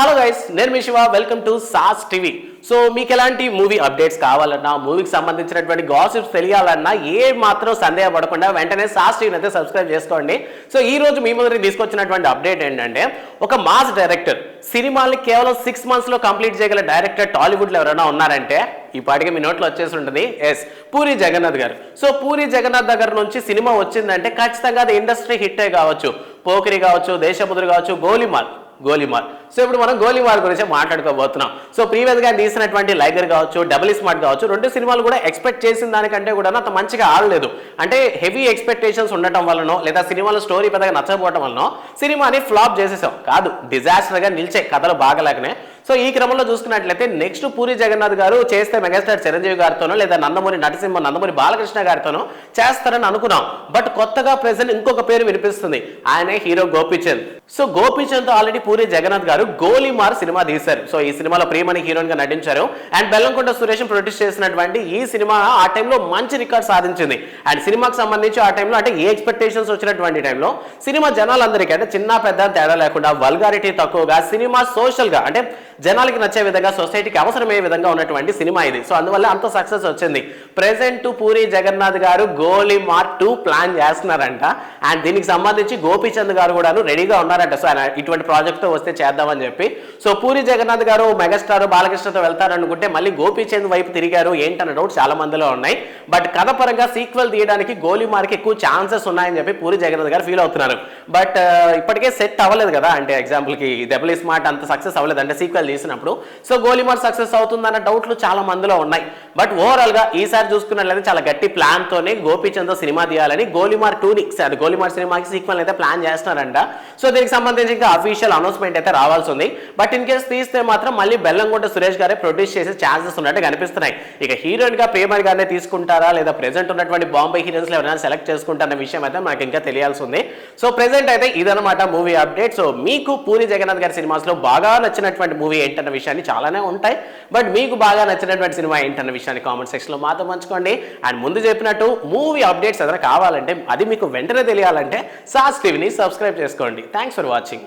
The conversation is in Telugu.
హలో గైస్ నేను మీ Shiva. Welcome to SAS TV so మీకు ఎలాంటి మూవీ అప్డేట్స్ కావాలన్నా మూవీకి సంబంధించినటువంటి గాసిప్స్ తెలియాలన్నా ఏ మాత్రం సందేహపడకుండా వెంటనే సాస్ టీవీని అయితే సబ్స్క్రైబ్ చేసుకోండి. సో ఈ రోజు మీ ముందరికి తీసుకొచ్చినటువంటి అప్డేట్ ఏంటంటే ఒక మాస్ డైరెక్టర్ సినిమాల్ని కేవలం సిక్స్ మంత్స్లో కంప్లీట్ చేయగల డైరెక్టర్ టాలీవుడ్లో ఎవరైనా ఉన్నారంటే ఈ పాటికి మీ నోట్లో వచ్చేసి ఉంటుంది. ఎస్ పూరి జగన్నాథ్ గారు. సో పూరి జగన్నాథ్ దగ్గర నుంచి సినిమా వచ్చిందంటే ఖచ్చితంగా అది ఇండస్ట్రీ హిట్టే కావచ్చు. పోకిరి కావచ్చు దేశముద్రు కావచ్చు గోలిమాల్ గోలిమాల్. సో ఇప్పుడు మనం గోలిమాల్ గురించి మాట్లాడుకోబోతున్నాం. సో ప్రీవియస్గా తీసినటువంటి లైగర్ కావచ్చు డబుల్ స్మార్ట్ కావచ్చు రెండు సినిమాలు కూడా ఎక్స్పెక్ట్ చేసిన దానికంటే కూడా అంత మంచిగా ఆడలేదు. అంటే హెవీ ఎక్స్పెక్టేషన్స్ ఉండటం వల్లనో లేదా సినిమాలో స్టోరీ పెద్దగా నచ్చకపోవడం వలనో సినిమాని ఫ్లాప్ చేసేసాం. కాదు డిజాస్టర్గా నిలిచే కథలు బాగలేకనే సో ఈ క్రమంలో చూసుకున్నట్లయితే నెక్స్ట్ పూరి జగన్నాథ్ గారు చేస్తే మెగాస్టార్ చిరంజీవి గారితోనో లేదా నందమూరి నటసింహ నందమూరి బాలకృష్ణ గారితోనో చేస్తారని అనుకున్నాం. బట్ కొత్తగా ప్రెసెంట్ ఇంకొక పేరు వినిపిస్తుంది. ఆయనే హీరో గోపీచంద్. సో గోపీచంద్తో ఆల్రెడీ పూరి జగన్నాథ్ గారు గోలీమార్ సినిమా తీశారు. సో ఈ సినిమాలో ప్రియమణి హీరోయిన్గా నటించారు. అండ్ బెల్లంకొండ సురేష్ ప్రొడ్యూస్ చేసినటువంటి ఈ సినిమా ఆ టైంలో మంచి రికార్డ్ సాధించింది. అండ్ సినిమాకి సంబంధించి ఆ టైంలో అంటే ఏ ఎక్స్పెక్టేషన్స్ వచ్చినటువంటి టైంలో సినిమా జనాలందరికీ అంటే చిన్న పెద్ద తేడా లేకుండా వల్గారిటీ తక్కువగా సినిమా సోషల్గా అంటే జనాలకి నచ్చే విధంగా సొసైటీకి అవసరమయ్యే విధంగా ఉన్నటువంటి సినిమా ఇది. సో అందువల్ల అంత సక్సెస్ వచ్చింది. ప్రెసెంట్ పూరి జగన్నాథ్ గారు గోలీ మార్ట్ టూ ప్లాన్ చేస్తున్నారంట. అండ్ దీనికి సంబంధించి గోపీచంద్ గారు కూడాను రెడీగా ఉన్నారంట. సో ఆయన ఇటువంటి ప్రాజెక్ట్తో వస్తే చేద్దామని చెప్పి. సో పూరి జగన్నాథ్ గారు మెగాస్టార్ బాలకృష్ణతో వెళ్తారనుకుంటే మళ్ళీ గోపీచంద్ వైపు తిరిగారు ఏంటన్న డౌట్ చాలా మందిలో ఉన్నాయి. బట్ కథ పరంగా సీక్వెల్ తీయడానికి గోలీమార్కి ఎక్కువ ఛాన్సెస్ ఉన్నాయని చెప్పి పూరి జగన్నాథ్ గారు ఫీల్ అవుతున్నారు. బట్ ఇప్పటికే సెట్ అవ్వలేదు కదా. అంటే ఎగ్జాంపుల్కి డబుల్ స్మార్ట్ అంత సక్సెస్ అవ్వలేదు. అంటే సీక్వెల్ చేసినప్పుడు సో గోలీమార్ సక్సెస్ అవుతుందన్న డౌట్లు చాలా మందిలో ఉన్నాయి. బట్ ఓవరాల్గా ఈసారి చూసుకున్నట్లయితే చాలా గట్టి ప్లాన్ తోనే గోపీచంద్ సినిమా తీయాలని గోలీమార్ టూని అది గోలీమార్ సినిమాకి సీక్వెల్ అయితే ప్లాన్ చేస్తున్నారంట. సో దీనికి సంబంధించి ఇంకా అఫీషియల్ అనౌన్స్మెంట్ అయితే రావాల్సి ఉంది. బట్ ఇన్ కేసు తీస్తే మాత్రం మళ్ళీ బెల్లంకొండ సురేష్ గారే ప్రొడ్యూస్ చేసే ఛాన్సెస్ ఉన్నట్టు కనిపిస్తున్నాయి. ఇక హీరోయిన్గా ప్రేమర్ గారినే తీసుకుంటారా? లేదా ప్రెసెంట్ ఉన్నటువంటి బాంబే హీరోయిన్స్ ఎవరైనా సెలెక్ట్ చేసుకుంటారన్న విషయం అయితే మనకి ఇంకా తెలియాల్సి ఉంది. సో ప్రెసెంట్ అయితే ఇదనమాట మూవీ అప్డేట్ సో మీకు పూరి జగన్నాథ్ గారి సినిమాస్లో బాగా నచ్చినటువంటి మూవీ ఏంటన్న విషయాన్ని చాలానే ఉంటాయి. బట్ మీకు బాగా నచ్చినటువంటి సినిమా ఏంటన్న విషయాన్ని కామెంట్ సెక్షన్లో మాతో పంచుకోండి. అండ్ ముందు చెప్పినట్టు మూవీ అప్డేట్స్ ఏదైనా కావాలంటే అది మీకు వెంటనే తెలియాలంటే సాస్ టీవీని సబ్స్క్రైబ్ చేసుకోండి. Thanks for watching